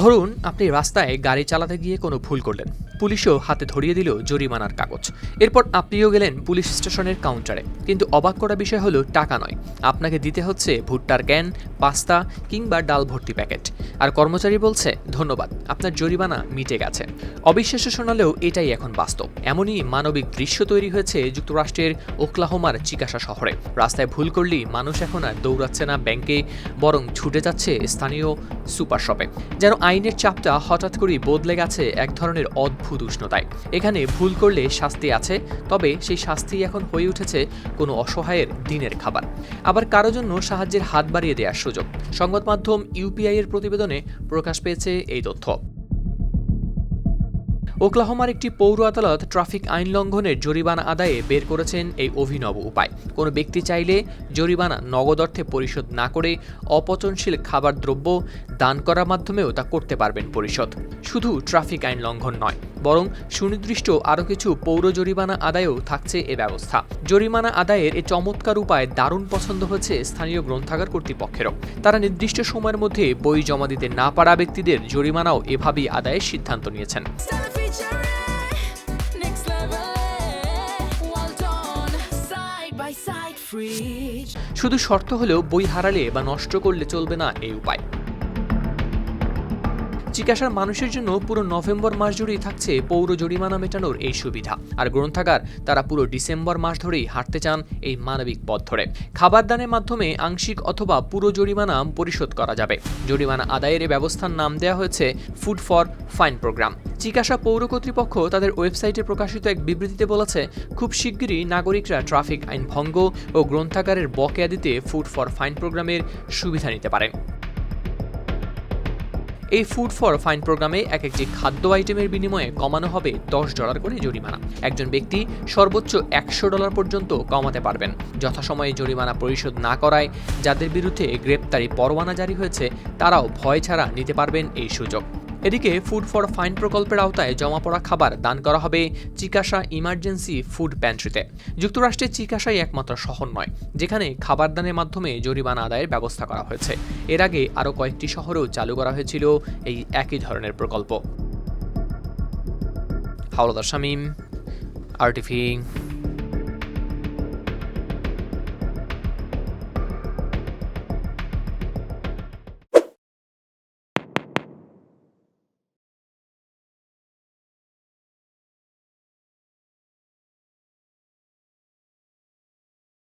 ধরুন, আপনি রাস্তায় গাড়ি চালাতে গিয়ে কোনো ভুল করলেন। পুলিশও হাতে ধরিয়ে দিল জরিমানার কাগজ। এরপর আপনিও গেলেন পুলিশ স্টেশনের কাউন্টারে। কিন্তু অবাক করা বিষয় হলো, টাকা নয়। আপনাকে দিতে হচ্ছে ভুট্টার ক্যান, পাস্তা কিংবা ডাল ভর্তি প্যাকেট। আর কর্মচারী বলছে, ধন্যবাদ, আপনার জরিমানা মিটে গেছে। অবিশ্বাস্য শোনালেও এটাই এখন বাস্তব। এমনই মানবিক দৃশ্য তৈরি হয়েছে যুক্তরাষ্ট্রের ওকলাহোমার চিকাসা শহরে। রাস্তায় ভুল করলেই মানুষ এখন আর দৌড়াচ্ছে না ব্যাংকে, বরং ছুটে যাচ্ছে স্থানীয় সুপার শপে। যেন আইনের চাপটা হঠাৎ করেই বদলে গেছে এক ধরনের অদ্ভুত উষ্ণতায়। এখানে ভুল করলে শাস্তি আছে, তবে সেই শাস্তি এখন হয়ে উঠেছে কোনো অসহায়ের দিনের খাবার। আবার কারও জন্য সাহায্যের হাত বাড়িয়ে দেওয়ার সুযোগ। সংবাদ মাধ্যম ইউপিআই এর প্রতিবেদনে প্রকাশ পেয়েছে এই তথ্য। ওকলাহোমার একটি পৌর আদালত ট্রাফিক আইন লঙ্ঘনের জরিমানা আদায়ে বের করেছেন এই অভিনব উপায়। কোনো ব্যক্তি চাইলে জরিমানা নগদ অর্থে পরিশোধ না করে অপচনশীল খাবার দ্রব্য দান করার মাধ্যমেও তা করতে পারবেন পরিশোধ। শুধু ট্রাফিক আইন লঙ্ঘন নয়, বরং সুনির্দিষ্ট আরও কিছু পৌর জরিমানা আদায়েও থাকছে এ ব্যবস্থা। জরিমানা আদায়ের এ চমৎকার উপায় দারুণ পছন্দ হয়েছে স্থানীয় গ্রন্থাগার কর্তৃপক্ষেরও। তারা নির্দিষ্ট সময়ের মধ্যে বই জমা দিতে না পারা ব্যক্তিদের জরিমানাও এভাবেই আদায়ের সিদ্ধান্ত নিয়েছেন। শুধু শর্ত হলেও বই হারালে বা নষ্ট করলে চলবে না এই উপায়। চিকাসার মানুষের জন্য পুরো নভেম্বর মাস জুড়েই থাকছে পৌর জরিমানা মেটানোর এই সুবিধা। আর গ্রন্থাগার, তারা পুরো ডিসেম্বর মাস ধরেই হাঁটতে চান এই মানবিক পথ ধরে। খাবার দানের মাধ্যমে আংশিক অথবা পুরো জরিমানা পরিশোধ করা যাবে। জরিমানা আদায়ের ব্যবস্থার নাম দেওয়া হয়েছে ফুড ফর ফাইন প্রোগ্রাম। চিকাসা পৌর কর্তৃপক্ষ তাদের ওয়েবসাইটে প্রকাশিত এক বিবৃতিতে বলেছে, খুব শিগগিরই নাগরিকরা ট্রাফিক আইন ভঙ্গ ও গ্রন্থাগারের বকেয়া দিতে ফুড ফর ফাইন প্রোগ্রামের সুবিধা নিতে পারেন এই ফুড ফর ফাইন প্রোগ্রামে এক একটি খাদ্য আইটেমের বিনিময়ে কমানো হবে দশ ডলার করে জরিমানা। একজন ব্যক্তি সর্বোচ্চ একশো ডলার পর্যন্ত কমাতে পারবেন। যথাসময়ে জরিমানা পরিশোধ না করায় যাদের বিরুদ্ধে গ্রেপ্তারি পরোয়ানা জারি হয়েছে, তারাও ভয় ছাড়া নিতে পারবেন এই সুযোগ। এদিকে ফুড ফর ফাইন প্রকল্পের আওতায় জমা পড়া খাবার দান করা হবে চিকাসা ইমার্জেন্সি ফুড প্যান্ট্রিতে যুক্তরাষ্ট্রের চিকাসাই একমাত্র শহর নয়, যেখানে খাবার দানের মাধ্যমে জরিমানা আদায়ের ব্যবস্থা করা হয়েছে। এর আগে আরও কয়েকটি শহরেও চালু করা হয়েছিল এই একই ধরনের প্রকল্প। হাওলাদার শামীম আরটিভি